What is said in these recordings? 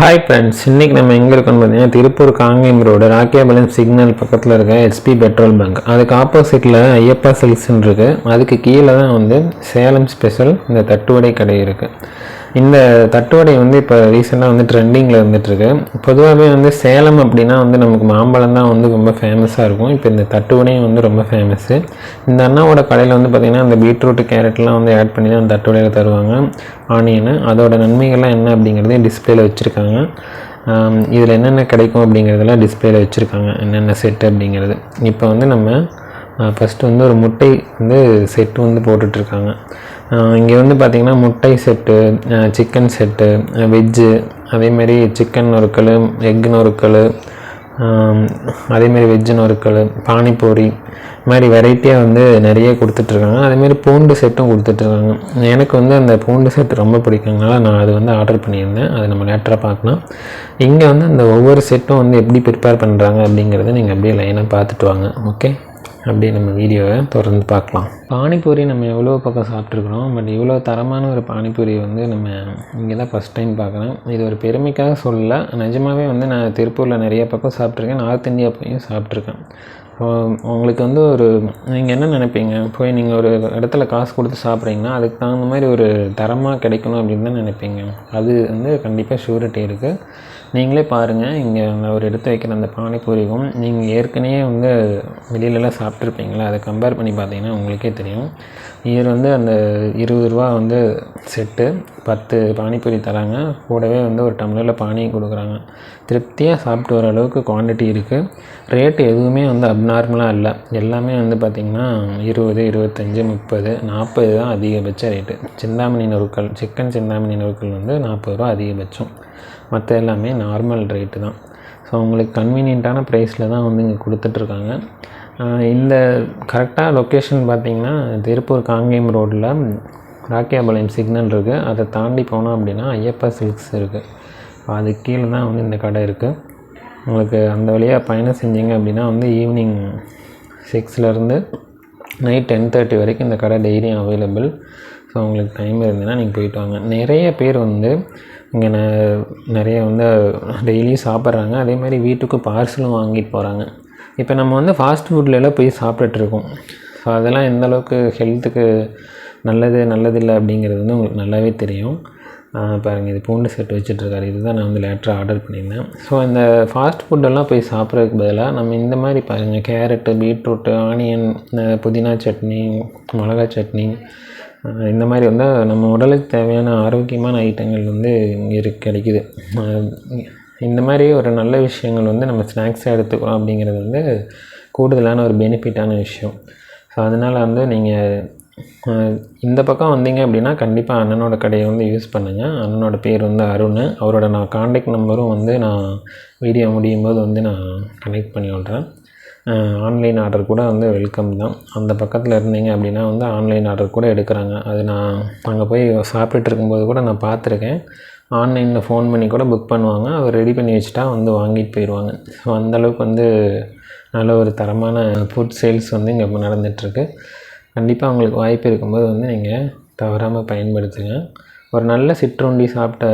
Hi friends இன்றைக்கி நம்ம எங்கே இருக்கோம்னு பார்த்தீங்கன்னா திருப்பூர் காங்கேயம் ரோடு ராக்கியாபாளையம் சிக்னல் பக்கத்தில் இருக்க எஸ்பி பெட்ரோல் பங்க் அதுக்கு ஆப்போசிட்டில் ஐயப்பா சில்க்ஸ்ன்னு இருக்குது அதுக்கு கீழே தான் வந்து சேலம் ஸ்பெஷல் இந்த தட்டுவடை கடை இருக்குது இந்த தட்டுவடை வந்து இப்போ ரீசெண்டாக வந்து ட்ரெண்டிங்கில் இருந்துகிட்ருக்கு பொதுவாகவே வந்து சேலம் அப்படின்னா வந்து நமக்கு மாம்பழம் தான் வந்து ரொம்ப ஃபேமஸாக இருக்கும். இப்போ இந்த தட்டுவடையும் வந்து ரொம்ப ஃபேமஸ்ஸு இந்த அண்ணாவோட கடையில் வந்து பார்த்திங்கன்னா அந்த பீட்ரூட்டு கேரட்லாம் வந்து ஆட் பண்ணி தான் அந்த தட்டுவடையில் தருவாங்க. ஆனியனு அதோட நன்மைகள்லாம் என்ன அப்படிங்கிறதையும் டிஸ்பிளேயில் வச்சுருக்காங்க. இதில் என்னென்ன கிடைக்கும் அப்படிங்கிறதெல்லாம் டிஸ்பிளேல வச்சுருக்காங்க. என்னென்ன செட்டு அப்படிங்கிறது. இப்போ வந்து நம்ம ஃபஸ்ட்டு வந்து ஒரு முட்டை வந்து செட்டு வந்து போட்டுட்ருக்காங்க இங்கே வந்து பார்த்திங்கன்னா முட்டை செட்டு சிக்கன் செட்டு வெஜ்ஜு அதேமாரி சிக்கன் நொறுக்கல் எக் நொறுக்கல் அதேமாரி வெஜ்ஜு நொறுக்கல் பானிபூரி இது மாதிரி வெரைட்டியாக வந்து நிறைய கொடுத்துட்ருக்காங்க அதேமாரி பூண்டு செட்டும் கொடுத்துட்ருக்காங்க எனக்கு வந்து அந்த பூண்டு செட் ரொம்ப பிடிக்குங்கனால நான் அது வந்து ஆர்டர் பண்ணியிருந்தேன். அதை நம்ம லேட்டராக பார்க்கலாம். இங்கே வந்து அந்த ஒவ்வொரு செட்டும் வந்து எப்படி ப்ரிப்பேர் பண்ணுறாங்க அப்படிங்கிறத நீங்கள் அப்படியே லைனாக பார்த்துட்டு வாங்க. ஓகே அப்படியே நம்ம வீடியோவை தொடர்ந்து பார்க்கலாம். பானிபூரி நம்ம எவ்வளோ பக்கம் சாப்பிட்ருக்குறோம் பட் இவ்வளோ தரமான ஒரு பானிபூரி வந்து நம்ம இங்கே தான் ஃபஸ்ட் டைம் பார்க்குறேன். இது ஒரு பெருமைக்காக சொல்லல. நிஜமாகவே வந்து நான் திருப்பூரில் நிறைய பக்கம் சாப்பிட்ருக்கேன் நார்த் இந்தியா போயும் சாப்பிட்ருக்கேன் உங்களுக்கு வந்து ஒரு நீங்கள் என்ன நினைப்பீங்க? போய் நீங்கள் ஒரு இடத்துல காசு கொடுத்து சாப்பிட்றீங்கன்னா அதுக்கு தகுந்த மாதிரி ஒரு தரமாக கிடைக்கணும் அப்படின்னு தான் நினைப்பீங்க. அது வந்து கண்டிப்பாக ஷூரிட்டி இருக்குது நீங்களே பாருங்கள் இங்கே ஒரு எடுத்து வைக்கிற அந்த பானிபூரிக்கும் நீங்கள் ஏற்கனவே வந்து வெளியிலலாம் சாப்பிட்ருப்பீங்களா அதை கம்பேர் பண்ணி பார்த்தீங்கன்னா உங்களுக்கே தெரியும். இவர் வந்து அந்த இருபது ரூபா வந்து செட்டு பத்து பானிபூரி தராங்க. கூடவே வந்து ஒரு டம்ளரில் பானியும் கொடுக்குறாங்க. திருப்தியாக சாப்பிட்டு வர அளவுக்கு குவான்டிட்டி இருக்குது ரேட்டு எதுவுமே வந்து அப்நார்மலாக இல்லை. எல்லாமே வந்து பார்த்திங்கன்னா இருபது இருபத்தஞ்சி முப்பது நாற்பது தான் அதிகபட்ச ரேட்டு சிந்தாமணி நொருக்கள் சிக்கன் சிந்தாமணி நொருக்கள் வந்து நாற்பது ரூபா அதிகபட்சம். மற்ற எல்லாமே நார்மல் ரேட்டு தான். ஸோ உங்களுக்கு கன்வீனியண்ட்டான ப்ரைஸில் தான் வந்து இங்கே கொடுத்துட்ருக்காங்க இந்த கரெக்டாக லொக்கேஷன் பார்த்திங்கன்னா திருப்பூர் காங்கேயம் ரோட்டில் ராக்கியாபாளையம் சிக்னல் இருக்குது அதை தாண்டி போனோம் அப்படின்னா ஐயப்பா சில்க்ஸ் இருக்குது அது கீழே தான் வந்து இந்த கடை இருக்குது உங்களுக்கு அந்த வழியாக பயணம் செஞ்சீங்க அப்படின்னா வந்து ஈவினிங் சிக்ஸ்லேருந்து நைட் டென் தேர்ட்டி வரைக்கும் இந்த கடை டெய்லியும் அவைலபிள் ஸோ உங்களுக்கு டைம் இருந்ததுன்னா நீங்கள் போயிட்டு வாங்க. நிறைய பேர் வந்து இங்கே ந நிறைய வந்து டெய்லியும் சாப்பிட்றாங்க. அதே மாதிரி வீட்டுக்கு பார்சலும் வாங்கிட்டு போகிறாங்க இப்போ நம்ம வந்து ஃபாஸ்ட் ஃபுட்லலாம் போய் சாப்பிட்டுட்ருக்கோம். ஸோ அதெல்லாம் எந்த அளவுக்கு ஹெல்த்துக்கு நல்லது நல்லதில்லை அப்படிங்கிறது வந்து உங்களுக்கு நல்லாவே தெரியும். பாருங்கள் இது பூண்டு செட் வச்சுட்ருக்காரு. இதுதான் நான் வந்து லேட்டராக ஆர்டர் பண்ணியிருந்தேன். ஸோ இந்த ஃபாஸ்ட் ஃபுட்டெல்லாம் போய் சாப்பிட்றதுக்கு பதிலாக நம்ம இந்த மாதிரி பாருங்கள் கேரட்டு பீட்ரூட்டு ஆனியன் புதினா சட்னி மிளகா சட்னி இந்த மாதிரி வந்து நம்ம உடலுக்கு தேவையான ஆரோக்கியமான ஐட்டங்கள் வந்து இங்கே கிடைக்குது. இந்த மாதிரி ஒரு நல்ல விஷயங்கள் வந்து நம்ம ஸ்நாக்ஸாக எடுத்துக்கிறோம் அப்படிங்கிறது வந்து கூடுதலான ஒரு பெனிஃபிட்டான விஷயம். ஸோ அதனால் வந்து நீங்கள் இந்த பக்கம் வந்தீங்க அப்படின்னா கண்டிப்பாக அண்ணனோட கடையை வந்து யூஸ் பண்ணுங்கள் அண்ணனோட பேர் வந்து அருண். அவரோட நான் காண்டாக்ட் நம்பரும் வந்து நான் வீடியோ முடியும் போது வந்து நான் கனெக்ட் பண்ணி விட்றேன் ஆன்லைன் ஆர்டர் கூட வந்து வெல்கம் தான். அந்த பக்கத்தில் இருந்தீங்க அப்படின்னா வந்து ஆன்லைன் ஆர்டர் கூட எடுக்கிறாங்க. அது நான் அங்கே போய் சாப்பிட்டுட்டு இருக்கும்போது கூட நான் பார்த்துருக்கேன். ஆன்லைனில் ஃபோன் பண்ணி கூட புக் பண்ணுவாங்க. அவர் ரெடி பண்ணி வச்சுட்டா வந்து வாங்கிட்டு போயிடுவாங்க ஸோ அந்தளவுக்கு வந்து நல்ல ஒரு தரமான ஃபுட் சேல்ஸ் வந்து இங்கே இப்போ நடந்துகிட்ருக்கு கண்டிப்பாக உங்களுக்கு வாய்ப்பு இருக்கும்போது வந்து நீங்கள் தவறாமல் பயன்படுத்துங்க. ஒரு நல்ல சிற்றுண்டி சாப்பிட்ட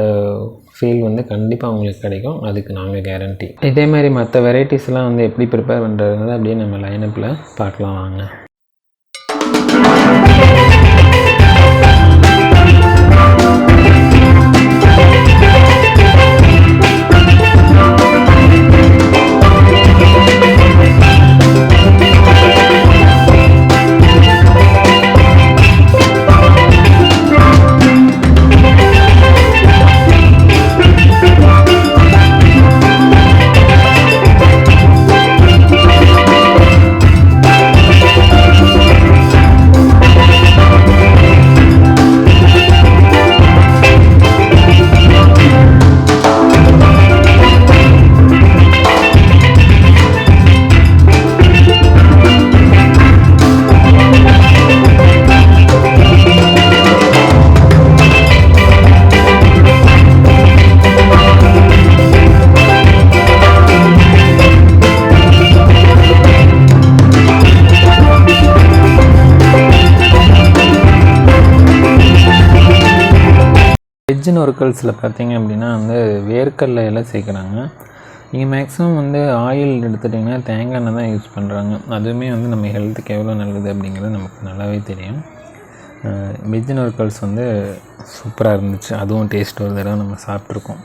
ஃபீல் வந்து கண்டிப்பாக உங்களுக்கு கிடைக்கும். அதுக்கு நாங்கள் கேரண்டி இதே மாதிரி மற்ற வெரைட்டிஸ்லாம் வந்து எப்படி ப்ரிப்பேர் பண்ணுறதுனால அப்படியே நம்ம லைனப்பில் பார்க்கலாம் வாங்க. வெஜ் நொறுக்கல்ஸில் பார்த்தீங்க அப்படின்னா வந்து வேர்க்கடலை எல்லாம் சேர்க்குறாங்க. இங்கே மேக்ஸிமம் வந்து ஆயில் எடுத்துட்டிங்கன்னா தேங்காய் எண்ணெய் தான் யூஸ் பண்ணுறாங்க அதுவுமே வந்து நம்ம ஹெல்த்துக்கு எவ்வளோ நல்லது அப்படிங்கிறது நமக்கு நல்லாவே தெரியும். வெஜ் நொறுக்கல்ஸ் வந்து சூப்பராக இருந்துச்சு. அதுவும் டேஸ்ட் ஒரு தடவை நம்ம சாப்பிட்ருக்கோம்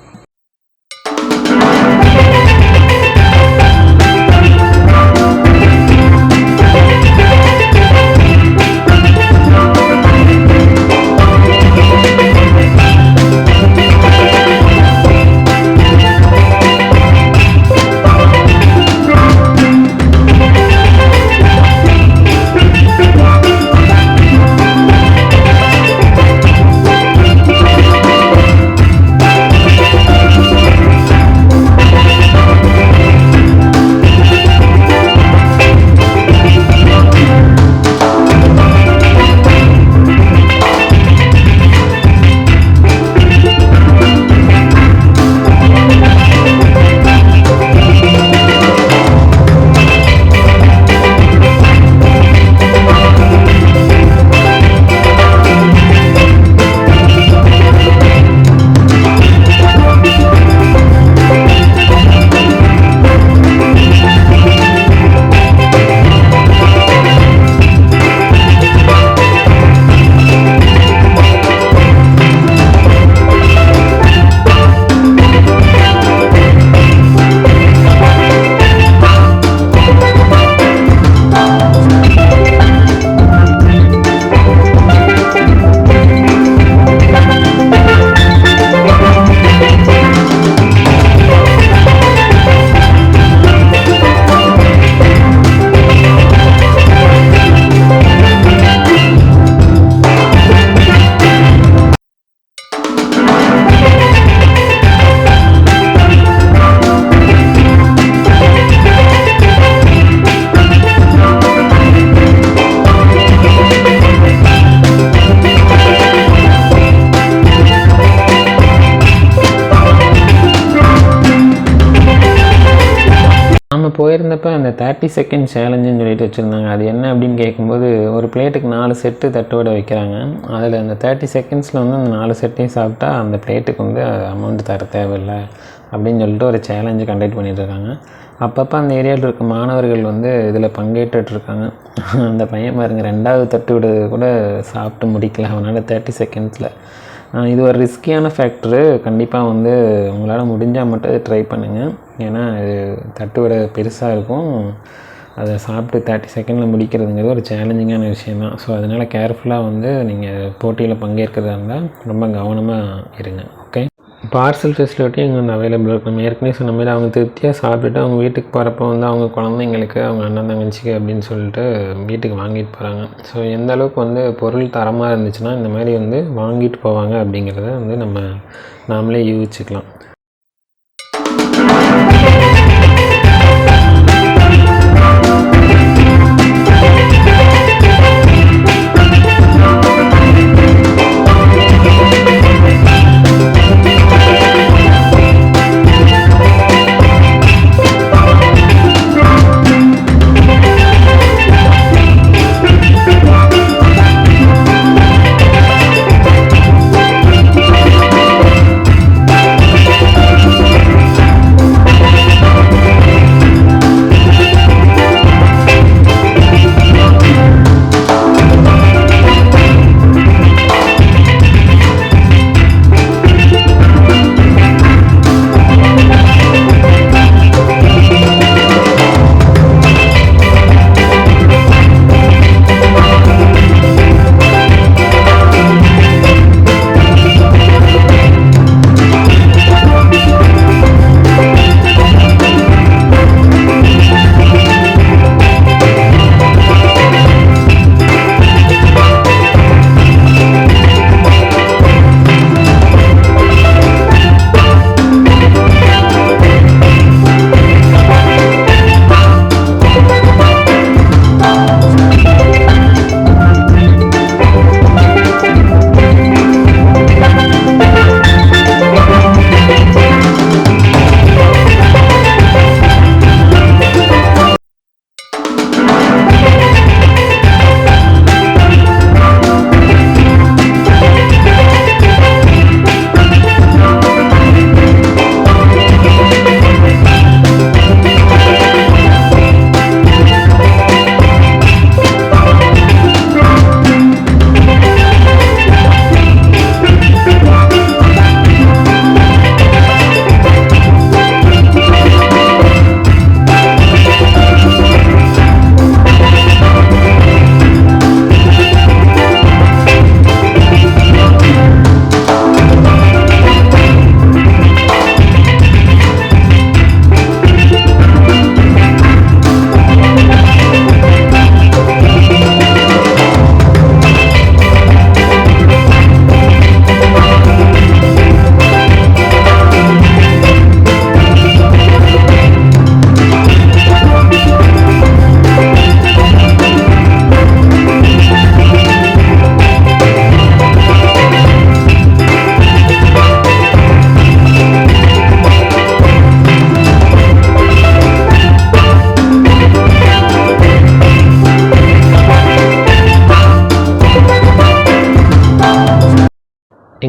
செகண்ட் சேலஞ்சுன்னு சொல்லிட்டு வச்சுருந்தாங்க. அது என்ன அப்படின்னு கேட்கும்போது ஒரு பிளேட்டுக்கு நாலு செட்டு தட்டுவடை வைக்கிறாங்க. அதில் அந்த தேர்ட்டி செகண்ட்ஸில் வந்து அந்த நாலு செட்டையும் சாப்பிட்டா அந்த பிளேட்டுக்கு வந்து அமௌண்ட் தர தேவையில்லை அப்படின்னு சொல்லிட்டு ஒரு சேலஞ்சு கண்டக்ட் பண்ணிகிட்ருக்காங்க அப்பப்போ அந்த ஏரியாவில் இருக்க மாணவர்கள் வந்து இதில் பங்கேற்றுட்ருக்காங்க அந்த பையன் பாருங்க ரெண்டாவது தட்டு விட கூட சாப்பிட்டு முடிக்கல. அவனால் தேர்ட்டி செகண்ட்ஸில் இது ஒரு ரிஸ்கியான ஃபேக்டரு கண்டிப்பாக வந்து உங்களால் முடிஞ்சால் மட்டும் ட்ரை பண்ணுங்கள் ஏன்னா இது தட்டு விட பெருசாக இருக்கும். அதை சாப்பிட்டு தேர்ட்டி செகண்டில் முடிக்கிறதுங்கிறது ஒரு சேலஞ்சிங்கான விஷயம் தான் ஸோ அதனால் கேர்ஃபுல்லாக வந்து நீங்கள் போட்டியில் பங்கேற்கிறதா இருந்தால் ரொம்ப கவனமாக இருங்க. ஓகே பார்சல் ஃபெசிலிட்டி இங்கே வந்து அவைலபிள் இருக்கும். நம்ம ஏற்கனவே சொன்ன மாதிரி அவங்க திருப்தியாக சாப்பிட்டுட்டு அவங்க வீட்டுக்கு போகிறப்ப வந்து அவங்க குழந்தைங்களுக்கு அவங்க அண்ணன் தங்கச்சிக்கு அப்படின்னு சொல்லிட்டு வீட்டுக்கு வாங்கிட்டு போகிறாங்க ஸோ எந்த அளவுக்கு வந்து பொருள் தரமாக இருந்துச்சுன்னா இந்த மாதிரி வந்து வாங்கிட்டு போவாங்க அப்படிங்கிறத வந்து நம்ம நாமளே யூகிச்சுக்கலாம்.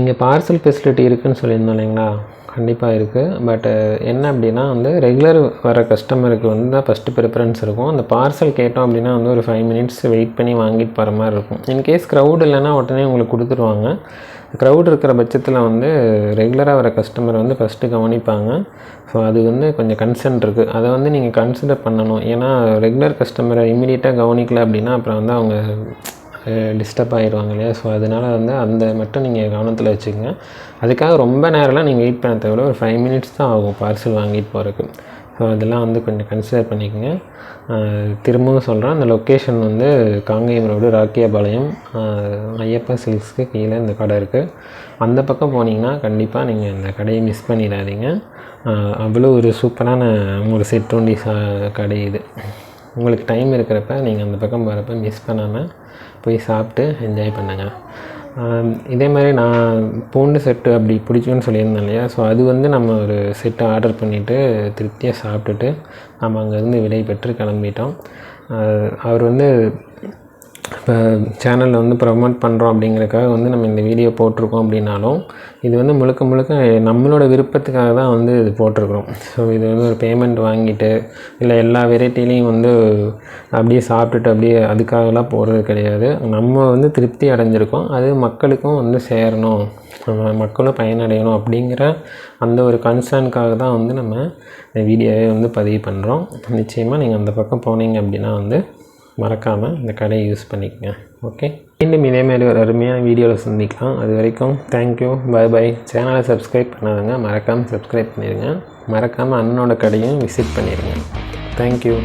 இங்கே பார்சல் ஃபெசிலிட்டி இருக்குதுன்னு சொல்லியிருந்தோம் இல்லைங்களா? கண்டிப்பாக இருக்குது பட்டு என்ன அப்படின்னா வந்து ரெகுலர் வர கஸ்டமருக்கு வந்து தான் ஃபஸ்ட்டு ப்ரிஃபரன்ஸ் இருக்கும். அந்த பார்சல் கேட்டோம் அப்படின்னா வந்து ஒரு ஃபைவ் மினிட்ஸ் வெயிட் பண்ணி வாங்கிட்டு போகிற மாதிரி இருக்கும். இன்கேஸ் க்ரௌட் இல்லைன்னா உடனே உங்களுக்கு கொடுத்துருவாங்க. க்ரௌட் இருக்கிற பட்சத்தில் வந்து ரெகுலராக வர கஸ்டமர் வந்து ஃபஸ்ட்டு கவனிப்பாங்க. ஸோ அது வந்து கொஞ்சம் கன்சர்ன் இருக்குது அதை வந்து நீங்கள் கன்சிடர் பண்ணணும். ஏன்னா ரெகுலர் கஸ்டமரை இமீடியட்டாக கவனிக்கல அப்படின்னா அப்புறம் வந்து அவங்க டிஸ்டர்ப் ஆகிடுவாங்க இல்லையா? ஸோ அதனால் வந்து அந்த மட்டும் நீங்கள் கவனத்தில் வச்சுக்கோங்க. அதுக்காக ரொம்ப நேரம்லாம் நீங்கள் வெயிட் பண்ண தேவையில்ல. ஒரு ஃபைவ் மினிட்ஸ் தான் ஆகும் பார்சல் வாங்கிட்டு போகிறதுக்கு ஸோ அதெல்லாம் வந்து கொஞ்சம் கன்சிடர் பண்ணிக்கோங்க. திரும்பவும் சொல்கிறேன் அந்த லொக்கேஷன் வந்து காங்கேயம் ரோடு ராக்கியபாளையம் ஐயப்பா சில்க்ஸ்க்கு கீழே இந்த கடை இருக்குது அந்த பக்கம் போனீங்கன்னா கண்டிப்பாக நீங்கள் இந்த கடையை மிஸ் பண்ணிடாதீங்க. அவ்வளோ ஒரு சூப்பரான ஒரு சிற்றுண்டி சா கடை இது. உங்களுக்கு டைம் இருக்கிறப்ப நீங்கள் அந்த பக்கம் போகிறப்ப மிஸ் பண்ணாமல் போய் சாப்பிட்டு என்ஜாய் பண்ணுங்கள் இதே மாதிரி நான் பூண்டு செட்டு அப்படி பிடிக்கும்னு சொல்லியிருந்தேன் இல்லையா? ஸோ அது வந்து நம்ம ஒரு செட்டு ஆர்டர் பண்ணிவிட்டு திருப்தியாக சாப்பிட்டுட்டு நம்ம அங்கேருந்து விடை பெற்று கிளம்பிட்டோம். அவர் வந்து இப்போ சேனலில் வந்து ப்ரமோட் பண்ணுறோம் அப்படிங்கிறதுக்காக வந்து நம்ம இந்த வீடியோ போட்டிருக்கோம் அப்படின்னாலும் இது வந்து முழுக்க முழுக்க நம்மளோட விருப்பத்துக்காக தான் வந்து இது போட்டிருக்கிறோம். ஸோ இது வந்து ஒரு பேமெண்ட் வாங்கிட்டு இல்லை எல்லா வெரைட்டிலையும் வந்து அப்படியே சாப்பிட்டுட்டு அப்படியே அதுக்காகலாம் போகிறது கிடையாது. நம்ம வந்து திருப்தி அடைஞ்சிருக்கோம். அது மக்களுக்கும் வந்து சேரணும். நம்ம மக்களும் பயனடையணும் அப்படிங்கிற அந்த ஒரு கன்சர்னுக்காக தான் வந்து நம்ம இந்த வீடியோவே வந்து பதிவு பண்ணுறோம் நிச்சயமாக நீங்கள் அந்த பக்கம் போனீங்க அப்படின்னா வந்து மறக்காமல் இந்த கடையை யூஸ் பண்ணிக்கோங்க. ஓகே மீண்டும் இதே மாதிரி ஒரு அருமையான வீடியோவில் சந்திக்கலாம். அது வரைக்கும் தேங்க்யூ பை பை சேனலை சப்ஸ்கிரைப் பண்ணாதவங்க மறக்காமல் சப்ஸ்கிரைப் பண்ணிடுங்க மறக்காமல் அண்ணனோட கடையும் விசிட் பண்ணிடுங்க தேங்க்யூ